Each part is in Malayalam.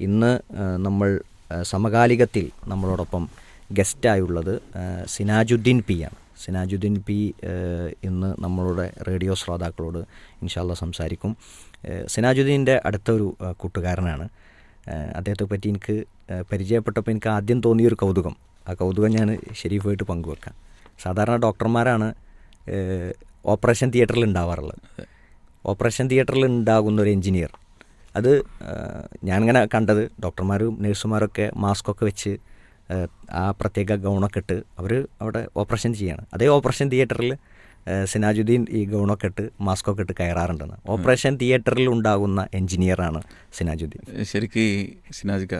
ഇന്ന് നമ്മൾ സമകാലികത്തിൽ നമ്മളോടൊപ്പം ഗസ്റ്റായുള്ളത് സിനാജുദ്ദീൻ പി ആണ്. സിനാജുദ്ദീൻ പി ഇന്ന് നമ്മളുടെ റേഡിയോ ശ്രോതാക്കളോട് ഇൻഷാല്ല സംസാരിക്കും. സിനാജുദ്ദീന്റെ അടുത്തൊരു കൂട്ടുകാരനാണ്. അദ്ദേഹത്തെ പറ്റി എനിക്ക് പരിചയപ്പെട്ടപ്പോൾ എനിക്ക് ആദ്യം തോന്നിയൊരു കൗതുകം. ആ കൗതുകം ഞാൻ ഷെരീഫായിട്ട് പങ്കുവെക്കാം. സാധാരണ ഡോക്ടർമാരാണ് ഓപ്പറേഷൻ തിയേറ്ററിൽ ഉണ്ടാവാറുള്ളത്. ഓപ്പറേഷൻ തിയേറ്ററിൽ ഉണ്ടാകുന്ന ഒരു എഞ്ചിനീയർ അത് ഞാനിങ്ങനെ കണ്ടത്. ഡോക്ടർമാരും നഴ്സുമാരൊക്കെ മാസ്കൊക്കെ വെച്ച് ആ പ്രത്യേക ഗൗണൊക്കെ ഇട്ട് അവർ അവിടെ ഓപ്പറേഷൻ ചെയ്യാണ്. അതേ ഓപ്പറേഷൻ തിയേറ്ററിൽ സിനാജുദ്ദീൻ ഈ ഗൗണൊക്കെ ഇട്ട് മാസ്കൊക്കെ ഇട്ട് കയറാറുണ്ടെന്ന്. ഓപ്പറേഷൻ തിയേറ്ററിൽ ഉണ്ടാകുന്ന എഞ്ചിനീയറാണ് സിനാജുദ്ദീൻ. ശരിക്കും ഈ സിനാജിക്ക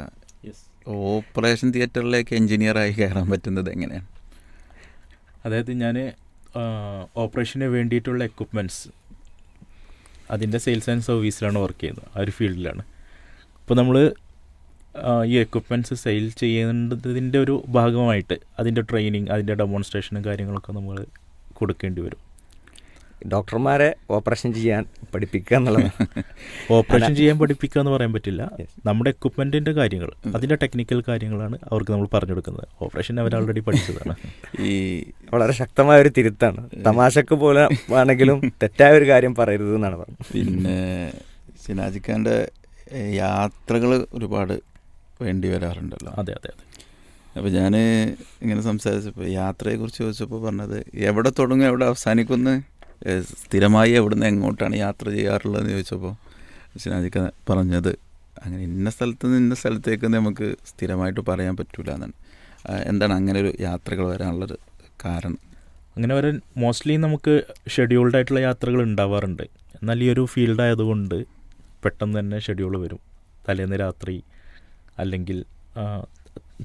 ഓപ്പറേഷൻ തിയേറ്ററിലേക്ക് എഞ്ചിനീയറായി കയറാൻ പറ്റുന്നത് എങ്ങനെയാണ്? അതായത് ഞാൻ ഓപ്പറേഷന് വേണ്ടിയിട്ടുള്ള എക്യുപ്മെന്റ്സ് അതിന്റെ സെയിൽസ് ആൻഡ് സർവീസിലാണ് വർക്ക് ചെയ്യുന്നത് ആ ഒരു ഫീൽഡിലാണ്. അപ്പോൾ നമ്മൾ ഈ എക്യുപ്മെന്റ്സ് സെയിൽ ചെയ്യേണ്ടതിന്റെ ഒരു ഭാഗമായിട്ട് അതിന്റെ ട്രെയിനിങ് അതിന്റെ ഡെമോൺസ്ട്രേഷനും കാര്യങ്ങളൊക്കെ നമ്മൾ കൊടുക്കേണ്ടി വരും. ഡോക്ടർമാരെ ഓപ്പറേഷൻ ചെയ്യാൻ പഠിപ്പിക്കുക എന്നുള്ളതാണ്. ഓപ്പറേഷൻ ചെയ്യാൻ പഠിപ്പിക്കുക എന്ന് പറയാൻ പറ്റില്ല. നമ്മുടെ എക്യുപ്മെന്റിന്റെ കാര്യങ്ങൾ അതിന്റെ ടെക്നിക്കൽ കാര്യങ്ങളാണ് അവർക്ക് നമ്മൾ പറഞ്ഞു കൊടുക്കുന്നത് ഓപ്പറേഷൻ അവർ ഓൾറെഡി പഠിച്ചതാണ്. ഈ വളരെ ശക്തമായ ഒരു തിരുത്താണ്. തമാശക്ക് പോലെ ആണെങ്കിലും തെറ്റായ ഒരു കാര്യം പറയരുത് എന്നാണ് പറഞ്ഞത്. പിന്നെ സിനാജിക്കാന്റെ യാത്രകൾ ഒരുപാട് വേണ്ടി വരാറുണ്ടല്ലോ. അതെ അതെ അതെ. അപ്പോൾ ഞാൻ ഇങ്ങനെ സംസാരിച്ചപ്പോൾ യാത്രയെക്കുറിച്ച് ചോദിച്ചപ്പോൾ പറഞ്ഞത് എവിടെ തുടങ്ങും എവിടെ അവസാനിക്കുമെന്ന് സ്ഥിരമായി എവിടുന്ന് എങ്ങോട്ടാണ് യാത്ര ചെയ്യാറുള്ളതെന്ന് ചോദിച്ചപ്പോൾ ഷിനാജിക്ക പറഞ്ഞത് അങ്ങനെ ഇന്ന സ്ഥലത്ത് നിന്ന് ഇന്ന സ്ഥലത്തേക്ക് നമുക്ക് സ്ഥിരമായിട്ട് പറയാൻ പറ്റൂല എന്നാണ്. എന്താണ് അങ്ങനെ ഒരു യാത്രകൾ വരാനുള്ളൊരു കാരണം? അങ്ങനെ വരാൻ മോസ്റ്റ്ലി നമുക്ക് ഷെഡ്യൂൾഡ് ആയിട്ടുള്ള യാത്രകൾ ഉണ്ടാവാറുണ്ട്. എന്നാൽ ഈ ഒരു ഫീൽഡ് ആയതുകൊണ്ട് പെട്ടെന്ന് തന്നെ ഷെഡ്യൂൾ വരും. തലേന്ന് രാത്രി അല്ലെങ്കിൽ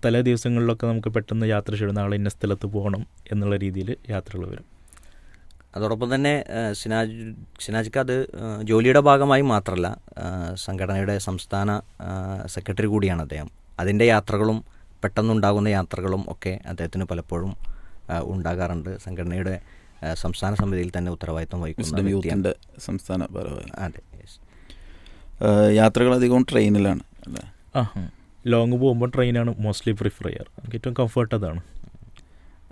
തലേ ദിവസങ്ങളിലൊക്കെ നമുക്ക് പെട്ടെന്ന് യാത്ര ചെയ്യണം നാളെ ഇന്ന സ്ഥലത്ത് പോകണം എന്നുള്ള രീതിയിൽ യാത്രകൾ വരും. അതോടൊപ്പം തന്നെ സിനാജ് സിനാജിക്ക് അത് ജോലിയുടെ ഭാഗമായി മാത്രമല്ല സംഘടനയുടെ സംസ്ഥാന സെക്രട്ടറി കൂടിയാണ് അദ്ദേഹം. അതിന്റെ യാത്രകളും പെട്ടെന്നുണ്ടാകുന്ന യാത്രകളും ഒക്കെ അദ്ദേഹത്തിന് പലപ്പോഴും ഉണ്ടാകാറുണ്ട്. സംഘടനയുടെ സംസ്ഥാന സമിതിയിൽ തന്നെ ഉത്തരവാദിത്വം വഹിക്കുന്ന മുസ്ലിം വ്യക്തിയാണ്. യൂത്തിന്റെ സംസ്ഥാന അതെ യാത്രകൾ അധികവും ട്രെയിനിലാണ് ലോങ് പോകുമ്പോൾ ട്രെയിനാണ് മോസ്റ്റ്ലി പ്രിഫർ ചെയ്യാറ്. നമുക്ക് ഏറ്റവും കംഫർട്ട് അതാണ്.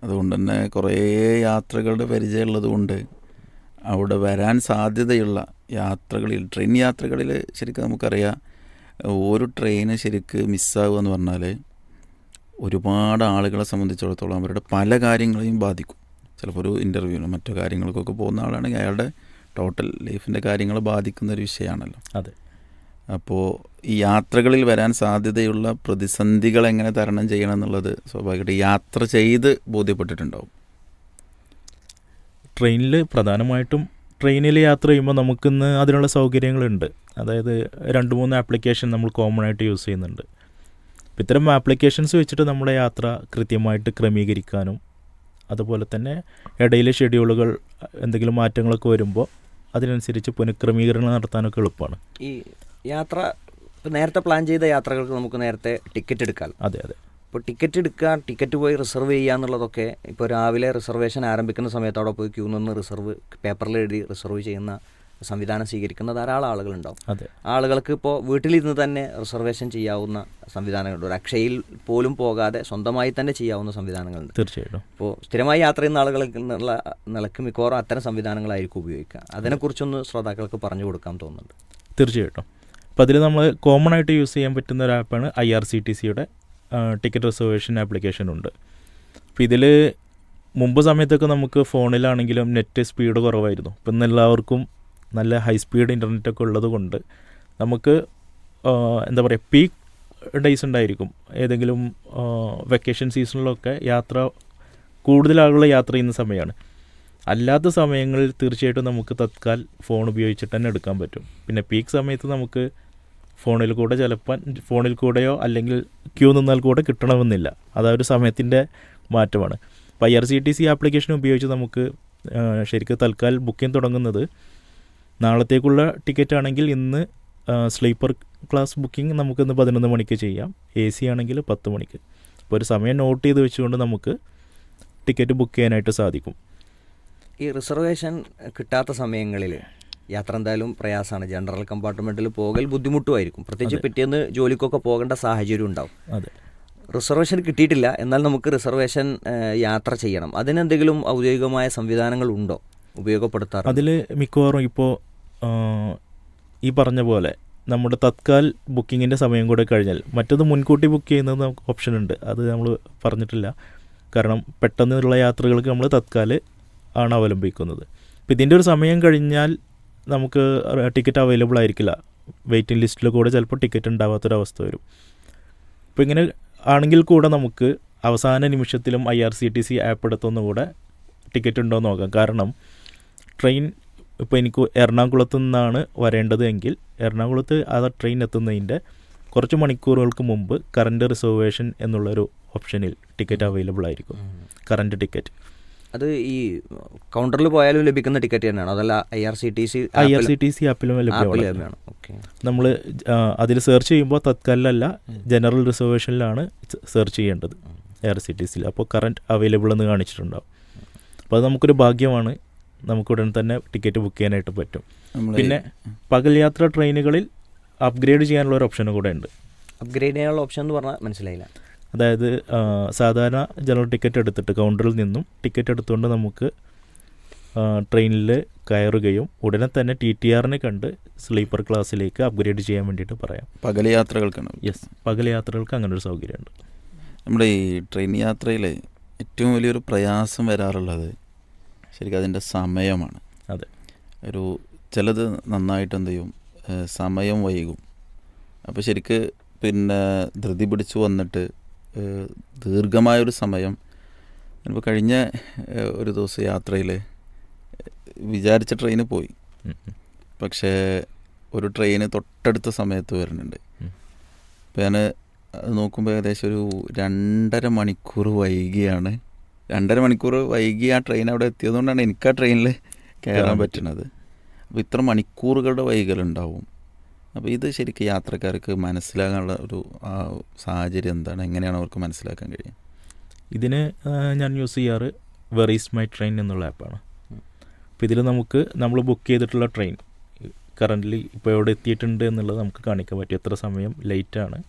അതുകൊണ്ട് തന്നെ കുറേ യാത്രകളുടെ പരിചയമുള്ളത് കൊണ്ട് അവിടെ വരാൻ സാധ്യതയുള്ള യാത്രകളിൽ ട്രെയിൻ യാത്രകളിൽ ശരിക്കും നമുക്കറിയാം ഒരു ട്രെയിന് ശരിക്ക് മിസ്സാവുക എന്ന് പറഞ്ഞാൽ ഒരുപാട് ആളുകളെ സംബന്ധിച്ചിടത്തോളം അവരുടെ പല കാര്യങ്ങളെയും ബാധിക്കും. ചിലപ്പോൾ ഒരു ഇന്റർവ്യൂവിനോ മറ്റു കാര്യങ്ങൾക്കൊക്കെ പോകുന്ന ആളാണെങ്കിൽ അയാളുടെ ടോട്ടൽ ലൈഫിന്റെ കാര്യങ്ങൾ ബാധിക്കുന്ന ഒരു വിഷയമാണല്ലോ. അതെ. അപ്പോൾ ഈ യാത്രകളിൽ വരാൻ സാധ്യതയുള്ള പ്രതിസന്ധികൾ എങ്ങനെ തരണം ചെയ്യണം എന്നുള്ളത് സ്വാഭാവികമായിട്ട് യാത്ര ചെയ്ത് ബോധ്യപ്പെട്ടിട്ടുണ്ടാവും. ട്രെയിനിൽ പ്രധാനമായിട്ടും ട്രെയിനിൽ യാത്ര ചെയ്യുമ്പോൾ നമുക്കിന്ന് അതിനുള്ള സൗകര്യങ്ങളുണ്ട്. അതായത് രണ്ട് മൂന്ന് ആപ്ലിക്കേഷൻ നമ്മൾ കോമൺ ആയിട്ട് യൂസ് ചെയ്യുന്നുണ്ട്. അപ്പോൾ ഇത്തരം ആപ്ലിക്കേഷൻസ് വെച്ചിട്ട് നമ്മുടെ യാത്ര കൃത്യമായിട്ട് ക്രമീകരിക്കാനും അതുപോലെ തന്നെ ഇടയിൽ ഷെഡ്യൂളുകൾ എന്തെങ്കിലും മാറ്റങ്ങളൊക്കെ വരുമ്പോൾ അതിനനുസരിച്ച് പുനഃക്രമീകരണം നടത്താനൊക്കെ എളുപ്പമാണ് ഈ യാത്ര നേരത്തെ പ്ലാൻ ചെയ്ത യാത്രകൾക്ക് നമുക്ക് നേരത്തെ ടിക്കറ്റ് എടുക്കാം. അതെ അതെ. ഇപ്പോൾ ടിക്കറ്റ് എടുക്കുക ടിക്കറ്റ് പോയി റിസർവ് ചെയ്യുക എന്നുള്ളതൊക്കെ ഇപ്പോൾ രാവിലെ റിസർവേഷൻ ആരംഭിക്കുന്ന സമയത്ത് അവിടെ പോയി ക്യൂ നിന്ന് റിസർവ് പേപ്പറിൽ എഴുതി റിസർവ് ചെയ്യുന്ന സംവിധാനം സ്വീകരിക്കുന്ന ധാരാളം ആളുകളുണ്ടാവും. അതെ. ആളുകൾക്ക് ഇപ്പോൾ വീട്ടിലിരുന്ന് തന്നെ റിസർവേഷൻ ചെയ്യാവുന്ന സംവിധാനങ്ങളുണ്ട്. ഒരു അക്ഷയിൽ പോലും പോകാതെ സ്വന്തമായി തന്നെ ചെയ്യാവുന്ന സംവിധാനങ്ങളുണ്ട്. തീർച്ചയായിട്ടും. ഇപ്പോൾ സ്ഥിരമായി യാത്ര ചെയ്യുന്ന ആളുകൾക്ക് എന്നുള്ള നിലയ്ക്ക് മിക്കവാറും അത്തരം സംവിധാനങ്ങളായിരിക്കും ഉപയോഗിക്കുക. അതിനെക്കുറിച്ചൊന്ന് ശ്രോതാക്കൾക്ക് പറഞ്ഞു കൊടുക്കാൻ തോന്നുന്നുണ്ട്. തീർച്ചയായിട്ടും. അപ്പോൾ അതിൽ നമ്മൾ കോമൺ ആയിട്ട് യൂസ് ചെയ്യാൻ പറ്റുന്ന ഒരു ആപ്പാണ് ഐ ആർ സി ടി സിയുടെ ടിക്കറ്റ് റിസർവേഷൻ ആപ്ലിക്കേഷൻ ഉണ്ട്. അപ്പോൾ ഇതിൽ മുമ്പ് സമയത്തൊക്കെ നമുക്ക് ഫോണിലാണെങ്കിലും നെറ്റ് സ്പീഡ് കുറവായിരുന്നു. ഇപ്പം ഇന്ന് എല്ലാവർക്കും നല്ല ഹൈ സ്പീഡ് ഇന്റർനെറ്റൊക്കെ ഉള്ളത് കൊണ്ട് നമുക്ക് എന്താ പറയുക പീക്ക് ഡേയ്സ് ഉണ്ടായിരിക്കും. ഏതെങ്കിലും വെക്കേഷൻ സീസണിലൊക്കെ യാത്ര കൂടുതൽ ആളുകൾ യാത്ര ചെയ്യുന്ന സമയമാണ് അല്ലാത്ത സമയങ്ങളിൽ തീർച്ചയായിട്ടും നമുക്ക് തത്കാൽ ഫോൺ ഉപയോഗിച്ചിട്ട് തന്നെ എടുക്കാൻ പറ്റും. പിന്നെ പീക്ക് സമയത്ത് നമുക്ക് ഫോണിൽ കൂടെ ചിലപ്പോൾ ഫോണിൽ കൂടെയോ അല്ലെങ്കിൽ ക്യൂ നിന്നാൽ കൂടെ കിട്ടണമെന്നില്ല. അതാ ഒരു സമയത്തിന്റെ മാറ്റമാണ്. അപ്പോൾ I R C T C application ഉപയോഗിച്ച് നമുക്ക് ശരിക്കും തൽക്കാൽ ബുക്കിംഗ് തുടങ്ങുന്നത്. നാളത്തേക്കുള്ള ടിക്കറ്റ് ആണെങ്കിൽ ഇന്ന് സ്ലീപ്പർ ക്ലാസ് ബുക്കിംഗ് നമുക്കിന്ന് പതിനൊന്ന് മണിക്ക് ചെയ്യാം. എ സി ആണെങ്കിൽ പത്ത് മണിക്ക്. അപ്പോൾ ഒരു സമയം നോട്ട് ചെയ്ത് വെച്ചുകൊണ്ട് നമുക്ക് ടിക്കറ്റ് ബുക്ക് ചെയ്യാനായിട്ട് സാധിക്കും. ഈ റിസർവേഷൻ കിട്ടാത്ത സമയങ്ങളിൽ യാത്ര എന്തായാലും പ്രയാസമാണ്. ജനറൽ കമ്പാർട്ട്മെന്റിൽ പോകൽ ബുദ്ധിമുട്ടുമായിരിക്കും. പ്രത്യേകിച്ച് പിറ്റേന്ന് ജോലിക്കൊക്കെ പോകേണ്ട സാഹചര്യം ഉണ്ടാവും. അതെ. റിസർവേഷൻ കിട്ടിയിട്ടില്ല. എന്നാൽ നമുക്ക് റിസർവേഷൻ യാത്ര ചെയ്യണം. അതിനെന്തെങ്കിലും ഔദ്യോഗികമായ സംവിധാനങ്ങൾ ഉണ്ടോ? ഉപയോഗപ്പെടുത്താറ് അതിൽ മിക്കവാറും ഇപ്പോൾ ഈ പറഞ്ഞ പോലെ നമ്മുടെ തത്കാൽ ബുക്കിങ്ങിന്റെ സമയം കൂടെ കഴിഞ്ഞാൽ മറ്റത് മുൻകൂട്ടി ബുക്ക് ചെയ്യുന്നത് നമുക്ക് ഓപ്ഷൻ ഉണ്ട്. അത് നമ്മൾ പറഞ്ഞിട്ടില്ല. കാരണം പെട്ടെന്നുള്ള യാത്രകൾക്ക് നമ്മൾ തത്കാൽ ആണ് അവലംബിക്കുന്നത്. അപ്പോൾ ഇതിന്റെ ഒരു സമയം കഴിഞ്ഞാൽ നമുക്ക് ടിക്കറ്റ് അവൈലബിൾ ആയിരിക്കില്ല. വെയിറ്റിംഗ് ലിസ്റ്റിൽ കൂടെ ചിലപ്പോൾ ടിക്കറ്റ് ഉണ്ടാവാത്തൊരവസ്ഥ വരും. അപ്പോൾ ഇങ്ങനെ ആണെങ്കിൽ കൂടെ നമുക്ക് അവസാന നിമിഷത്തിലും I R C T C app എടുത്തൊന്നുകൂടെ ticket ഉണ്ടോ എന്ന് നോക്കാം. കാരണം ട്രെയിൻ ഇപ്പോൾ എനിക്ക് എറണാകുളത്തു നിന്നാണ് വരേണ്ടത് എങ്കിൽ എറണാകുളത്ത് ആ ട്രെയിൻ എത്തുന്നതിന്റെ കുറച്ച് മണിക്കൂറുകൾക്ക് മുമ്പ് കറണ്ട് റിസർവേഷൻ എന്നുള്ളൊരു ഓപ്ഷനിൽ ടിക്കറ്റ് അവൈലബിൾ ആയിരിക്കും. കറണ്ട് ടിക്കറ്റ് അത് ഈ കൗണ്ടറിൽ പോയാലും ലഭിക്കുന്ന ടിക്കറ്റ് തന്നെയാണ്. അതല്ല I R C T C I R C T C ആപ്പിലും ലഭ്യമാണ്. നമ്മൾ അതിൽ സെർച്ച് ചെയ്യുമ്പോൾ തത്കാലിലല്ല ജനറൽ റിസർവേഷനിലാണ് സെർച്ച് ചെയ്യേണ്ടത് ഐ ആർ സി ടി സിയിൽ അപ്പോൾ കറണ്ട് അവൈലബിൾ എന്ന് കാണിച്ചിട്ടുണ്ടാവും. അപ്പോൾ അത് നമുക്കൊരു ഭാഗ്യമാണ്. നമുക്ക് ഉടൻ തന്നെ ടിക്കറ്റ് ബുക്ക് ചെയ്യാനായിട്ട് പറ്റും. പിന്നെ പകൽ യാത്ര ട്രെയിനുകളിൽ അപ്ഗ്രേഡ് ചെയ്യാനുള്ള ഒരു ഓപ്ഷനും കൂടെ ഉണ്ട്. അപ്ഗ്രേഡ് ചെയ്യാനുള്ള ഓപ്ഷൻ എന്ന് പറഞ്ഞാൽ മനസ്സിലായില്ല. അതായത് സാധാരണ ജനറൽ ടിക്കറ്റ് എടുത്തിട്ട് കൗണ്ടറിൽ നിന്നും ടിക്കറ്റ് എടുത്തുകൊണ്ട് നമുക്ക് ട്രെയിനിൽ കയറുകയും ഉടനെ തന്നെ ടി ടി ആറിനെ കണ്ട് സ്ലീപ്പർ ക്ലാസ്സിലേക്ക് അപ്ഗ്രേഡ് ചെയ്യാൻ വേണ്ടിയിട്ട് പറയാം. പകൽ യാത്രകൾക്കാണ്. യെസ് പകൽ യാത്രകൾക്ക് അങ്ങനെ ഒരു സൗകര്യമുണ്ട്. നമ്മുടെ ഈ ട്രെയിൻ യാത്രയിൽ ഏറ്റവും വലിയൊരു പ്രയാസം വരാറുള്ളത് ശരിക്കും അതിന്റെ സമയമാണ്. അതെ. ഒരു ചിലത് നന്നായിട്ട് എന്ത് ചെയ്യും സമയം വൈകും. അപ്പോൾ ശരിക്ക് പിന്നെ ധൃതി പിടിച്ച് വന്നിട്ട് ദീർഘമായൊരു സമയം. ഇപ്പോൾ കഴിഞ്ഞ ഒരു ദിവസം യാത്രയിൽ വിചാരിച്ച ട്രെയിന് പോയി. പക്ഷേ ഒരു ട്രെയിന് തൊട്ടടുത്ത സമയത്ത് വരുന്നുണ്ട്. അപ്പോൾ ഞാൻ നോക്കുമ്പോൾ ഏകദേശം ഒരു രണ്ടര മണിക്കൂർ വൈകിയാണ്. രണ്ടര മണിക്കൂർ വൈകി ആ ട്രെയിൻ അവിടെ എത്തിയതുകൊണ്ടാണ് എനിക്ക് ആ ട്രെയിനിൽ കയറാൻ കയറാൻ പറ്റുന്നത്. അപ്പോൾ ഇത്ര മണിക്കൂറുകളുടെ വൈകലുണ്ടാവും. അപ്പോൾ ഇത് ശരിക്കും യാത്രക്കാർക്ക് മനസ്സിലാകാനുള്ള ഒരു സാഹചര്യം എന്താണ്? എങ്ങനെയാണ് അവർക്ക് മനസ്സിലാക്കാൻ കഴിയുക? ഇതിന് ഞാൻ യൂസ് ചെയ്യാറ് വെറീസ് മൈ ട്രെയിൻ എന്നുള്ള ആപ്പാണ്. അപ്പോൾ ഇതിൽ നമുക്ക് നമ്മൾ ബുക്ക് ചെയ്തിട്ടുള്ള ട്രെയിൻ കറന്റ്ലി ഇപ്പോൾ എവിടെ എത്തിയിട്ടുണ്ട് എന്നുള്ളത് നമുക്ക് കാണിക്കാൻ പറ്റും. എത്ര സമയം ലേറ്റാണ്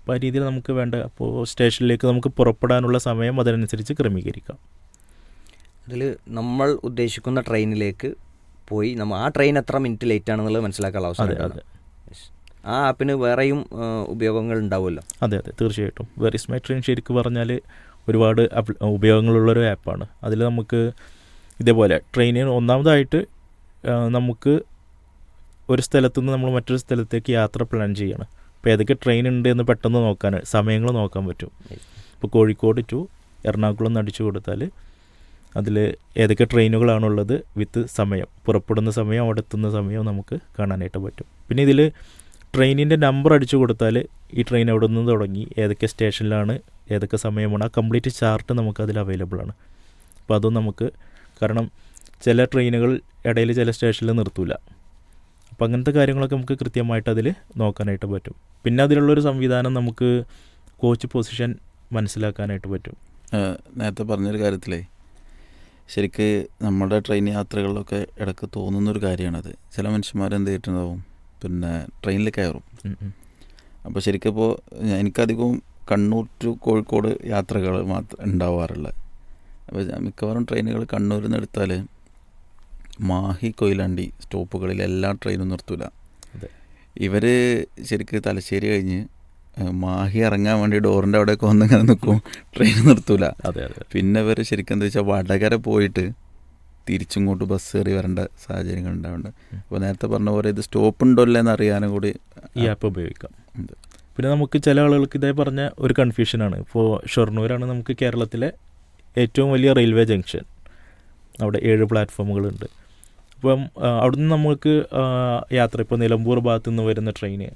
അപ്പോൾ ആ രീതിയിൽ നമുക്ക് വേണ്ട അപ്പോൾ സ്റ്റേഷനിലേക്ക് നമുക്ക് പുറപ്പെടാനുള്ള സമയം അതിനനുസരിച്ച് ക്രമീകരിക്കാം. അതിൽ നമ്മൾ ഉദ്ദേശിക്കുന്ന ട്രെയിനിലേക്ക് പോയി. നമ്മൾ ആ ട്രെയിൻ എത്ര മിനിറ്റ് ലേറ്റ് ആണെന്നുള്ളത് മനസ്സിലാക്കാനുള്ള അവസരം ആ ആപ്പിന് വേറെയും ഉപയോഗങ്ങൾ ഉണ്ടാവുമല്ലോ? അതെ അതെ. തീർച്ചയായിട്ടും. വെറീസ് മൈ ട്രെയിൻ ശരിക്കും പറഞ്ഞാൽ ഒരുപാട് ഉപയോഗങ്ങളുള്ളൊരു ആപ്പാണ് അതിൽ നമുക്ക് ഇതേപോലെ ട്രെയിനിന് ഒന്നാമതായിട്ട് നമുക്ക് ഒരു സ്ഥലത്തു നിന്ന് നമ്മൾ മറ്റൊരു സ്ഥലത്തേക്ക് യാത്ര പ്ലാൻ ചെയ്യണം. അപ്പോൾ ഏതൊക്കെ ട്രെയിൻ ഉണ്ട് എന്ന് പെട്ടെന്ന് നോക്കാൻ സമയങ്ങൾ നോക്കാൻ പറ്റും. ഇപ്പോൾ കോഴിക്കോട് ടു എറണാകുളം എന്ന് അടിച്ചു കൊടുത്താൽ അതിൽ ഏതൊക്കെ ട്രെയിനുകളാണുള്ളത് വിത്ത് സമയം പുറപ്പെടുന്ന സമയം അവിടെ എത്തുന്ന സമയം നമുക്ക് കാണാനായിട്ട് പറ്റും. പിന്നെ ഇതിൽ ട്രെയിനിന്റെ നമ്പർ അടിച്ചു കൊടുത്താൽ ഈ ട്രെയിൻ അവിടെ നിന്ന് തുടങ്ങി ഏതൊക്കെ സ്റ്റേഷനിലാണ് ഏതൊക്കെ സമയമാണ് ആ കംപ്ലീറ്റ് ചാർട്ട് നമുക്ക് അതിൽ അവൈലബിൾ ആണ്. അപ്പോൾ അതും നമുക്ക് കാരണം ചില ട്രെയിനുകൾ ഇടയിൽ ചില സ്റ്റേഷനിൽ നിർത്തൂല. അപ്പോൾ അങ്ങനത്തെ കാര്യങ്ങളൊക്കെ നമുക്ക് കൃത്യമായിട്ട് അതിൽ നോക്കാനായിട്ട് പറ്റും. പിന്നെ അതിലുള്ളൊരു സംവിധാനം നമുക്ക് കോച്ച് പൊസിഷൻ മനസ്സിലാക്കാനായിട്ട് പറ്റും. നേരത്തെ പറഞ്ഞൊരു കാര്യത്തിലേ ശരിക്ക് നമ്മുടെ ട്രെയിൻ യാത്രകളിലൊക്കെ ഇടയ്ക്ക് തോന്നുന്നൊരു കാര്യമാണത്. ചില മനുഷ്യന്മാരെന്ത് ചെയ്തിട്ടുണ്ടാവും? പിന്നെ ട്രെയിനിൽ കയറും. അപ്പോൾ ശരിക്കും ഇപ്പോൾ എനിക്കധികവും കണ്ണൂർ ടു കോഴിക്കോട് യാത്രകൾ മാത്രം ഉണ്ടാവാറുള്ളത് അപ്പോൾ മിക്കവാറും ട്രെയിനുകൾ കണ്ണൂരിൽ നിന്ന് എടുത്താൽ മാഹി കൊയിലാണ്ടി സ്റ്റോപ്പുകളിൽ എല്ലാ ട്രെയിനും നിർത്തൂല. ഇവർ ശരിക്ക് തലശ്ശേരി കഴിഞ്ഞ് മാഹി ഇറങ്ങാൻ വേണ്ടി ഡോറിന്റെ അവിടെയൊക്കെ വന്ന് ഇങ്ങനെ നിൽക്കും ട്രെയിൻ നിർത്തൂല. അതെ അതെ. പിന്നെ ഇവർ ശരിക്കും എന്താ വെച്ചാൽ വടകര പോയിട്ട് തിരിച്ചിങ്ങോട്ട് ബസ് കയറി വരേണ്ട സാഹചര്യങ്ങൾ ഉണ്ടാവുന്നുണ്ട്. അപ്പോൾ നേരത്തെ പറഞ്ഞ പോലെ ഇത് സ്റ്റോപ്പ് ഉണ്ടോ എന്ന് അറിയാനും കൂടി ഈ ആപ്പ് ഉപയോഗിക്കാം. പിന്നെ നമുക്ക് ചില ആളുകൾക്ക് ഇതേ പറഞ്ഞ ഒരു കൺഫ്യൂഷനാണ് ഇപ്പോൾ ഷൊർണൂരാണ് നമുക്ക് കേരളത്തിലെ ഏറ്റവും വലിയ റെയിൽവേ ജംഗ്ഷൻ അവിടെ ഏഴ് പ്ലാറ്റ്ഫോമുകളുണ്ട് അപ്പം അവിടുന്ന് നമുക്ക് യാത്ര. ഇപ്പോൾ നിലമ്പൂർ ഭാഗത്തു നിന്ന് വരുന്ന ട്രെയിന്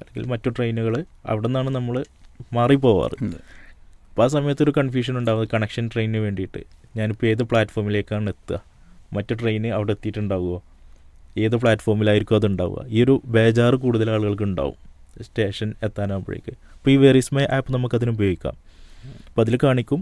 അല്ലെങ്കിൽ മറ്റു ട്രെയിനുകൾ അവിടെ നിന്നാണ് നമ്മൾ മാറിപ്പോവാറ്. പോവാറ് അപ്പോൾ ആ സമയത്ത് ഒരു കൺഫ്യൂഷൻ ഉണ്ടാവും. കണക്ഷൻ ട്രെയിനിന് വേണ്ടിയിട്ട്. ഞാനിപ്പോൾ ഏത് പ്ലാറ്റ്ഫോമിലേക്കാണ് എത്തുക? മറ്റു ട്രെയിൻ അവിടെ എത്തിയിട്ടുണ്ടാവുമോ ഏത് പ്ലാറ്റ്ഫോമിലായിരിക്കും അത് ഉണ്ടാവുക ഈ ഒരു ബേജാറ് കൂടുതൽ ആളുകൾക്ക് ഉണ്ടാവും. സ്റ്റേഷൻ എത്താനാകുമ്പോഴേക്ക് അപ്പോൾ ഈ വെറീസ് മൈ ആപ്പ് നമുക്കതിന് ഉപയോഗിക്കാം. അപ്പോൾ അതിൽ കാണിക്കും